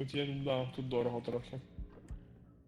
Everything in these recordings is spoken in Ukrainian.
Тут є, да, тут дорого трохи.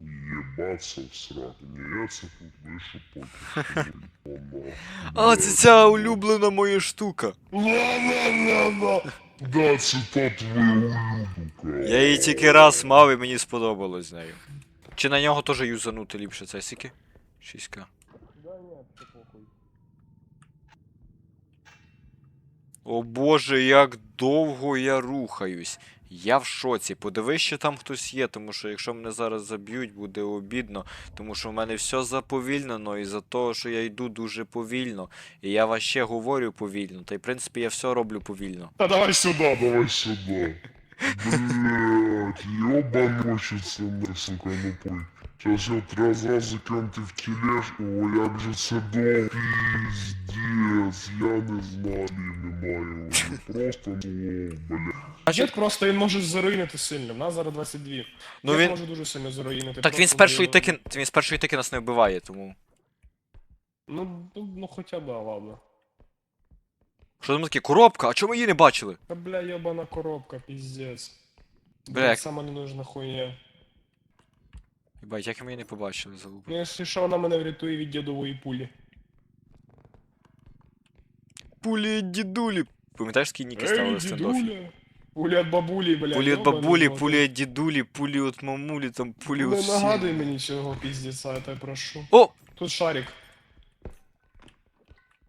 Ебаться в сраку. Не я це тут вийшов поки. А, це ця улюблена моя штука. Ла-ла-ла-ла. Да, це та твоя улюбленка. Я її тільки раз мав і мені сподобалось з нею. Чи на нього теж юзанути ліпше це сіки? 6к. Да ні, це похуй. О боже, як довго я рухаюсь. Я в шоці. Подивись, що там хтось є, тому що якщо мене зараз заб'ють, буде обідно, тому що в мене все заповільнено і за того, що я йду дуже повільно. І я ваще говорю повільно. Та й в принципі я все роблю повільно. Та давай сюди. Давай сюда. Блять, ёбаночиться, мне, сука, ну пой. Сейчас я три зразу кинути в тележку, як же це довго. Пиздец, я не знаю, немає. Просто, ну, бля. А Джет просто він може заруїнити сильно. В нас зараз 22. Ну він. може дуже сильно заруїнити. Так він з першої тики. Він з першої тики нас не вбиває, тому. Ну, ну, ну хоча б, ладно. Що там таке? Коробка? А чому ми її не бачили? Та бля, йобана коробка, пиздец. Бля, Бля, як- сама ненужна хуйня. Єбать, як ми її не побачили, залупа. Ну, якщо що, вона мене врятує від дідової пулі. Пулі дідулі. Пам'ятаєш, скільки ніки ставили в стендофі? дідуля. Пулі від бабулі, бля. Пулі від йобаний бабулі, пулі від дідулі, пулі від мамулі, там пулі від Не нагадуй мені цього піздеця, я тебе прошу. О! Тут шарик.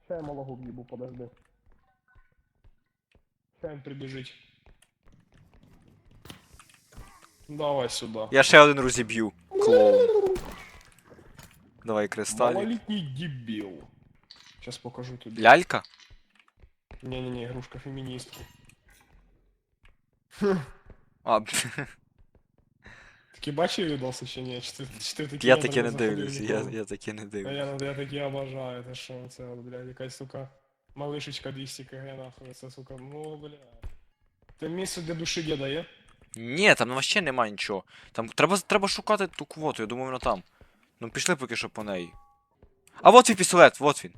Ще я малого в'їбу, подожди. Ще він прибіжить. Давай сюди. Я ще один розіб'ю. Клоун. Давай кристалік. Малолітній дебіл. Сейчас покажу тобі. Лялька? Не-не-не, игрушка феміністки. А, Такі бачив відоси чи ні? Чи ти, чи ти такі я таке не дивлюсь, я, ніколи? я таке не А дивлюсь. я, я такі обожаю, це що це, от, блядь, якась, сука, малишечка 200 кг, нахуй, це, сука, ну, бля. Ти місце для душі діда є? Ні, там вообще нема нічого. Там треба, треба шукати ту квоту, я думаю, вона там. Ну пішли поки що по неї. А вот твій пістолет, вот він.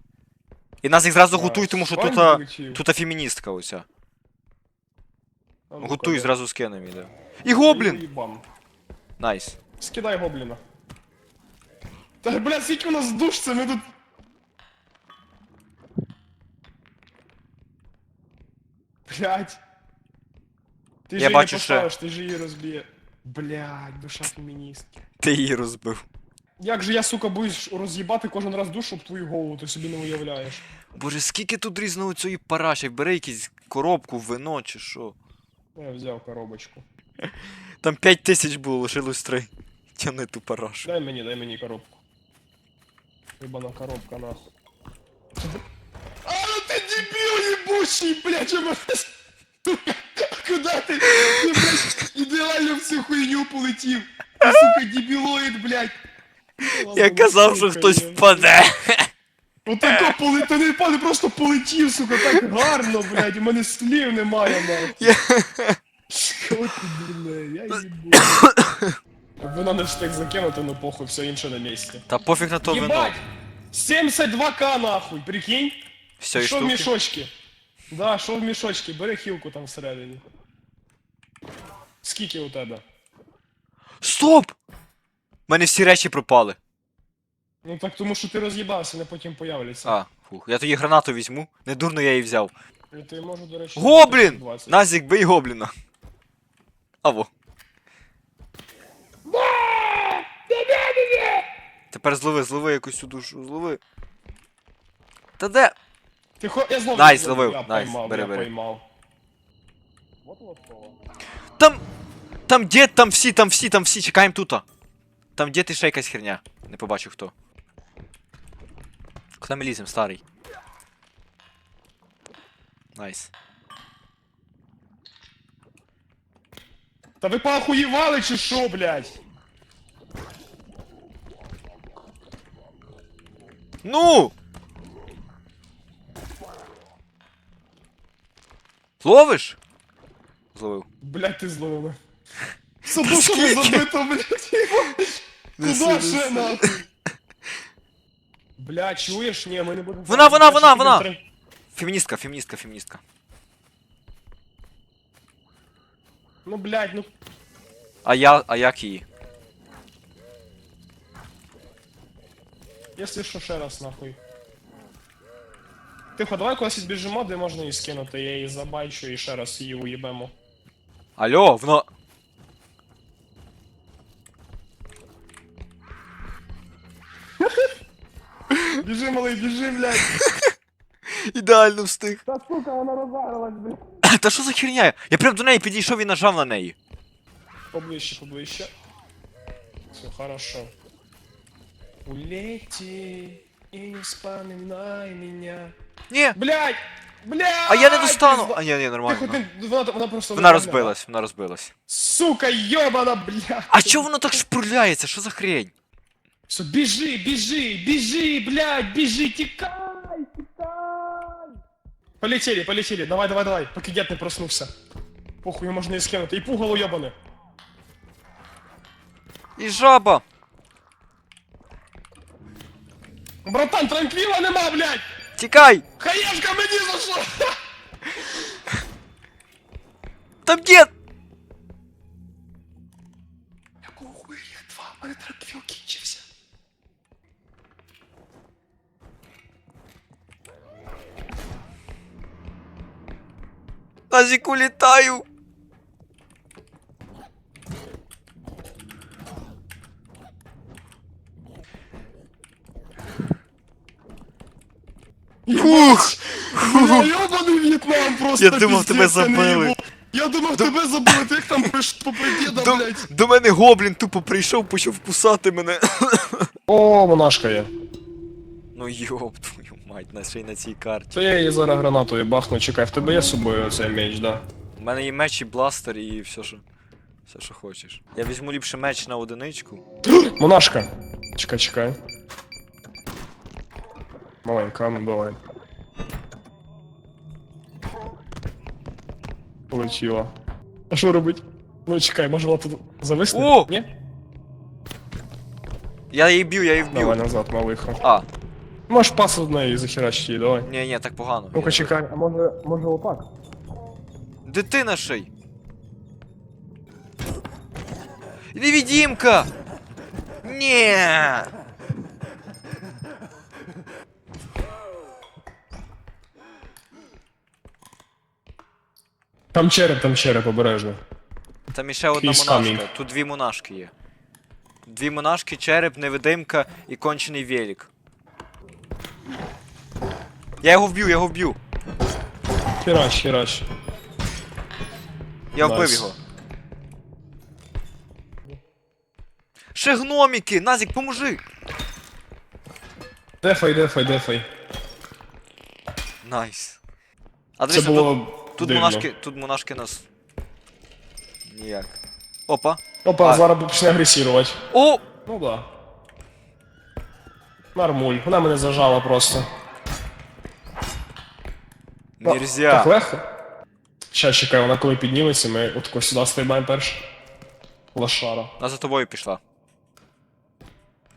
І нас їх зразу готуй, тому що тут, а, тут а феміністка оця. Готуй, зразу скинем іде. І гоблін! Бам. Найс. Скидай гобліна. Та, бля, скільки у нас душ, це ми тут... Блядь. Ти Я ж її бачу, не що- поставиш, ти ж її розб'є. Блядь, душа феміністки. Ти її розбив. Як же я, сука, боюсь роз'їбати кожен раз душу об твою голову, ти собі не уявляєш. Боже, скільки тут різного цієї параші, бери якусь коробку, вино чи що. Я взяв коробочку. Там 5 тисяч було, лишилось 3. Тяни ту парашу. Дай мені, дай мені коробку. Ебана коробка, нахуй. А, ну ты дебил ебучий, блядь, у мене, сука, куда ти, ти, блядь, ідеально в цю хуйню полетів. Ти, сука, дебілоїд, блядь. Я казав, що хтось впаде. Отако полетів, ти не ти просто полетів, сука, так гарно, блядь, у мене слів немає, нахуй. Що ти, дурне, я їбу. Вона не встиг закинути, ну похуй, все інше на місці. Та пофіг на то вино. Ебать! 72к нахуй, прикинь? Все, і що в штуки. мішочки? Да, що в мішочки, бери хілку там всередині. Скільки у тебе? Стоп! У мене всі речі пропали. Ну так тому що ти роз'їбався, не потім появляться. А, фух. Я тоді гранату візьму. Не дурно я її взяв. І ти можу, до речі. Гоблін! 20. Назік, бий гобліна. Аво. Тепер злови, злови якусь цю душу, злови. Та де? Ти хо... Я знову Найс, зловив, Я найс, поймав, бери, я бери. поймав. Вот вот слово. Там. Там дід, там всі, там всі, там всі, чекаємо тут. Там дід і ще якась херня. Не побачив хто. Куди ми лізем, старий? Найс. Та ви поохуєвали чи що, блядь? Ну! Ловиш? Зловив. Блядь, ти зловили. Все душами забито, блядь. Куда ще нахуй? Бля, чуєш? Ні, ми не будемо... Вона, вона, Перший вона, піде вона! три- Феміністка, феміністка, феміністка. Ну, блядь, ну... А я. А як її? Якщо що, ще раз нахуй. Тихо, давай кудись біжимо, де можна її скинути, я її забайчу і ще раз її уїбемо. Алло, воно. Біжи, малий, біжи, блядь! Ідеально встиг. Та сука, вона розгарилась, блядь. Та що за херня? Я прям до неї підійшов і нажав на неї. Поближче, поближче. Все хорошо. Улети и не вспоминай меня. Ні, Блядь! Блядь! а я не достану. пизда. А ні, ні, Тихо, нормально. ти, вона, вона просто... Вона випадала. розбилась, вона розбилась. Сука, ёбана, блядь! А чого воно так шпурляється? Що за хрень? Все, біжи, біжи, біжи, блядь, біжи, тікай, тікай! Полетели, полетели, давай, давай, давай, поки дед не проснувся. Похуй, його можна і скинути. І пугало ёбане. І жаба. Братан, транквіла нема, блядь! Тікай! Хаєшка мені зайшла! Там дід! Якого хуя їх два? У мене транквіл кінчився. Назіку літаю! Фух! Бля, В'єтнам просто Я думав, тебе забили. Я думав, тебе забили, ти як там приш- попри діда, блядь. до мене гоблін тупо прийшов, почав кусати мене. О, монашка є. Ну йоп твою мать, на ще й на цій карті. То я її зараз гранатою бахну, чекай, в тебе є з собою цей меч, да? У мене є меч і бластер і все, що. Все, що хочеш. Я візьму ліпше меч на одиничку. Монашка. Чекай, чекай. Маленька, ну давай. Полетіла. А що робить? Ну чекай, може вона тут зависне? О! Ні? Я її б'ю, я її вб'ю. Давай назад, малиха. А, Можеш пас однею захерачити її, давай. ні, ні, так погано. Ну-ка чекай, а може, може отак? Дитина ще. Невидимка! Ні! Там череп, там череп, обережно. Там іще одна He's монашка. coming. Тут дві монашки є. Дві монашки, череп, невидимка і кончений велик. Я його вб'ю, я його вб'ю. Херач, херач. Я вбив Найс. його. Ще гноміки! Назік, поможи! Дефай, дефай, дефай. Найс. А Це дивіться, було тут, тут дивно. монашки, тут монашки нас. Ніяк. Опа. Опа, А. зараз почне агресувати. О! Ну да. Нормуль, вона мене зажала просто. Так Нельзя. легко. Ща чекай, вона коли підніметься, ми отако сюди стрибаємо перше. Лошара. Вона за тобою пішла.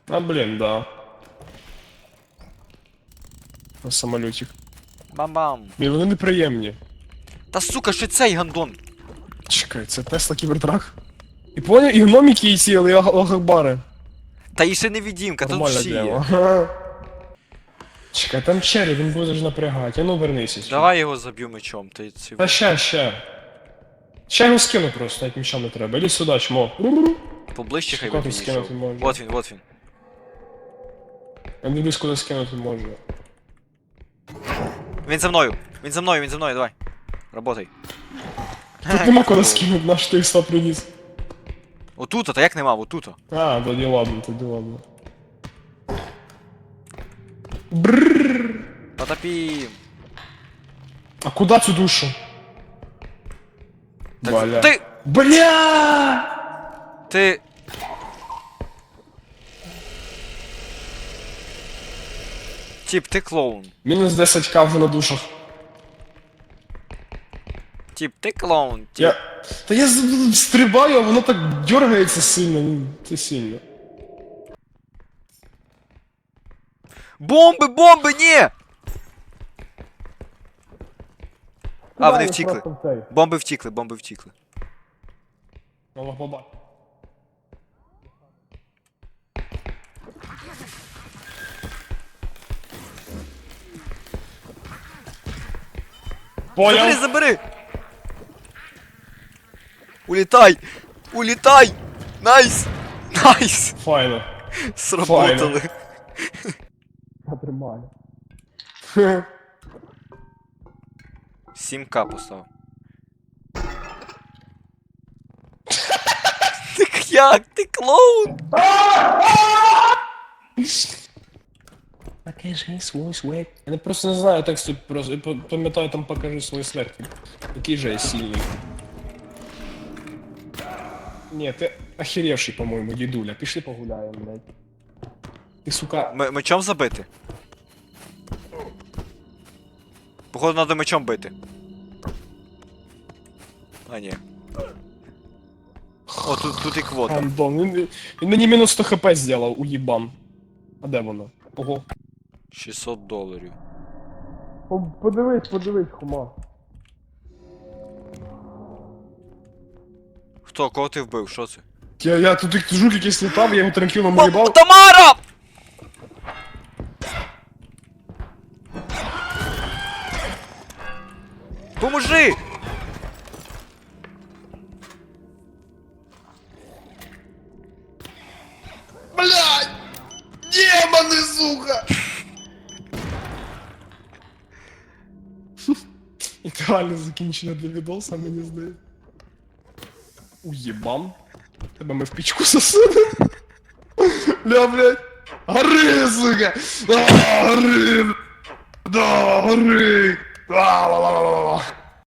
А блін, да. На самолютик. Бам-бам. Блін, вони неприємні. Та сука, ще цей гандон. Чекай, це Тесла Кібертрак. І поняв, і гноміки і ці, і лохакбари. Та і ще невидимка, тут всі є. Чекай, там черри, він буде ж напрягати. А ну вернися. сюди. Давай його заб'ю мечом, ти ці. Та ща, ща. Ща його скину просто, навіть нічого не треба. Іди сюди, чмо. Поближче хай Куди би скинути можеш? Вот він, вот він. Я дивлюсь, куди скинути можу. Він за мною. Він за мною, він за мною, давай. Работай. Тут нема куди скинути, наш ти приніс. Отут, та як нема, отут. А, тоді ладно, тоді ладно. Брррр. Потопім. А куди цю душу? Так, Бля. Ти! Бля! Ти. Тіп, ти клоун. Мінус 10к вже на душах. Тіп, ти клоун. Тіп. Я... Та я стрибаю, а воно так дергається сильно. ну, сильно. Бомби, бомби, ні! А, вони втікли. Бомби втікли, бомби втікли. Ну, Баба. Забери, забери! Улітай! Улітай! Найс! Найс! Файно! Сработали! Файно. Потримали. 7к. Так як? Ти клоун? Покажи свой свек. Я просто не знаю тексту, просто пам'ятаю там покажи свой свек. Який же я сильний. Ні, ти охеревший, по-моєму, дідуля. Пішли погуляємо, блядь. Ти, сука, М- мечом забити. Походу, треба мечом бити. А, ні. О, тут, тут і квота. гандон. Він, він мені мінус 100 хп зробив, уїбан. А де воно? Ого. 600 доларів. Подивись, подивись, хума. Хто? Кого ти вбив? Що це? Я, я тут як жук якийсь літав, я його транкілом уїбав. Тамара! Поможи! Блядь! Демоны, сука! Ідеально закінчено для відоса, мені здається. Уєбан. Тебе ми в пічку засунемо. Бля, блядь. Гори, сука! А, Гори! Да, гори! А,